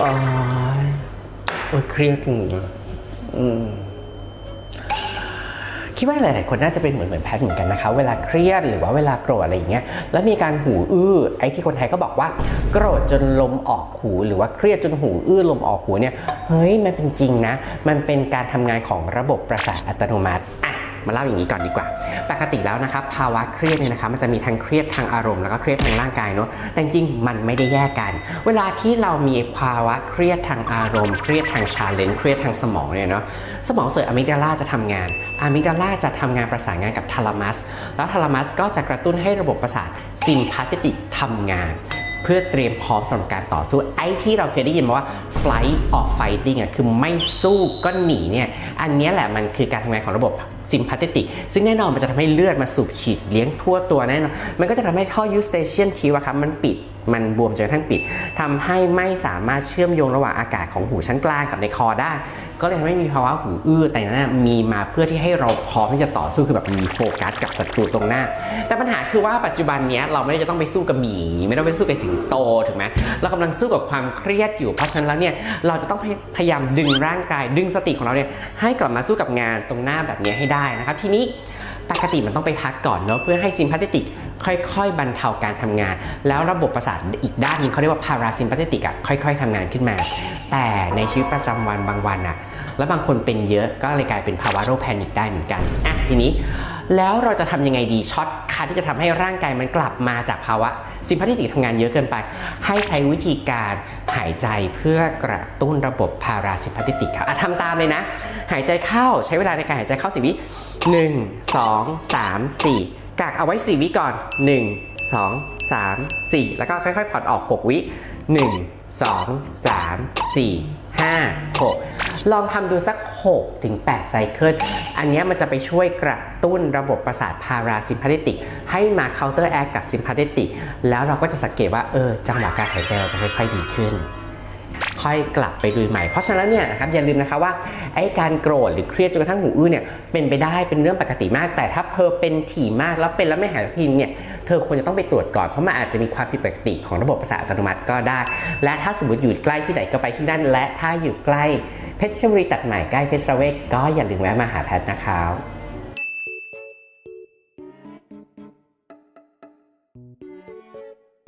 อ๋อโอ้ยเครียดจริงอะอืมคิดว่าหลาย ๆ คนน่าจะเป็นเหมือนเหมือนแพทย์เหมือนกันนะคะ เวลาเครียดหรือว่าเวลาโกรธอะไรอย่างเงี้ย แล้วมีการหูอื้อ ไอ้ที่คนไทยก็บอกว่า โกรธจนลมออกหู หรือว่าเครียดจนหูอื้อลมออกหูเนี่ย เฮ้ย มันเป็นจริงนะ มันเป็นการทำงานของระบบประสาทอัตโนมัติอะ มาเล่าอย่างนี้ก่อนดีกว่า ปกติแล้วนะครับภาวะเครียดเนี่ยนะคะมันจะมีทั้งเครียดทางอารมณ์แล้วก็เครียดทางร่างกายเนอะแต่จริงมันไม่ได้แยกกัน เวลาที่เรามีภาวะเครียดทางอารมณ์ เครียดทางชาเลนจ์เครียดทางสมองเนี่ยเนาะสมองส่วนอะมิกดาลาจะทำงานอะมิกดาลาจะทำงานประสานงานกับทาลามัสแล้วทาลามัสก็จะกระตุ้นให้ระบบประสาทซิมพาติกทำงานเพื่อเตรียมพร้อมสำหรับการต่อสู้ไอ้ที่เราเคยได้ยินมาว่า flight or fighting อะคือไม่สู้ก็หนีเนี่ยอันนี้แหละมันคือการทำงานของระบบ ซิมพาเทติกซึ่งแน่นอนมันจะทำให้เลือดมาสูบฉีดเลี้ยงทั่วตัวแน่นอน มันก็จะทำให้ท่อยูสเตเชียนทีวะครับมันปิดมันบวมจนกระทั่งปิดทำให้ไม่สามารถเชื่อมโยงระหว่างอากาศของหูชั้นกลางกับในคอได้ ก็เลยทำให้มีภาวะหูอื้อแต่นั้นนะมีมาเพื่อที่ให้เราพร้อมที่จะต่อสู้คือแบบมีโฟกัสกับศัตรูตรงหน้า แต่ปัญหาคือว่าปัจจุบันนี้เราไม่ได้จะต้องไปสู้กับหมี ไม่ต้องไปสู้กับสิงโตถูกไหมเรากำลังสู้กับความเครียดอยู่เพราะฉะนั้นแล้วเนี่ยเราจะต้องพยายามดึงร่างกายดึงสติของเราเนี่ยให้กลับมาสู้กับงานตรงหน้าแบบนี้ให้ได้นะครับ ทีนี้ปกติมันต้องไปพักก่อนเนาะเพื่อให้ซิมพาเทติกค่อยๆ บรรเทาการทำงาน แล้วระบบประสาทอีกด้านนึงเขาเรียกว่าพาราซิมพาเทติกอะค่อย ๆทำงานขึ้นมา แต่ในชีวิตประจำวันบางวันอะแล้วบางคนเป็นเยอะก็เลยกลายเป็นภาวะโรคแพนิคได้เหมือนกันอะทีนี้แล้วเราจะทำยังไงดีช็อตคัทที่จะทำให้ร่างกายมันกลับมาจากภาวะซิมพาเทติกทำงานเยอะเกินไป ให้ใช้วิธีการ หายใจเพื่อกระตุ้นระบบพาราซิมพัติติกครับอะทำตามเลยนะ หายใจเข้าใช้เวลาในการหายใจเข้าสิวิ1 2 3 4กักเอาไว้สี่วิก่อน1 2 3 4แล้วก็ค่อยๆผ่อนออก6วิ 1 2 3 4 5 6 ลองทำดูสัก 6 ถึง 8 ไซเคิล อันนี้มันจะไปช่วยกระตุ้นระบบประสาทพาราซิมพาเทติก ให้มาเคาน์เตอร์แอคกับซิมพาเทติก แล้วเราก็จะสังเกตว่า เออ จังหวะการหายใจเราจะค่อยๆดีขึ้น ค่อยกลับไปดูใหม่ เพราะฉะนั้นเนี่ยนะครับอย่าลืมนะคะว่าไอ้การโกรธหรือเครียดจนกระทั่งหูอื้อเนี่ยเป็นไปได้เป็นเรื่องปกติมาก แต่ถ้าเธอเป็นถี่มากแล้วเป็นแล้วไม่หายสักทีเนี่ยเธอควรจะต้องไปตรวจก่อนเพราะมันอาจจะมีความผิดปกติของระบบประสาทอัตโนมัติก็ได้ และถ้าสมมติอยู่ใกล้ที่ไหนก็ไปที่นั่น และถ้าอยู่ใกล้เพชรบุรีตัดใหม่ใกล้เพชรเวชก็อย่าลืมแวะมาหาแพทย์นะครับ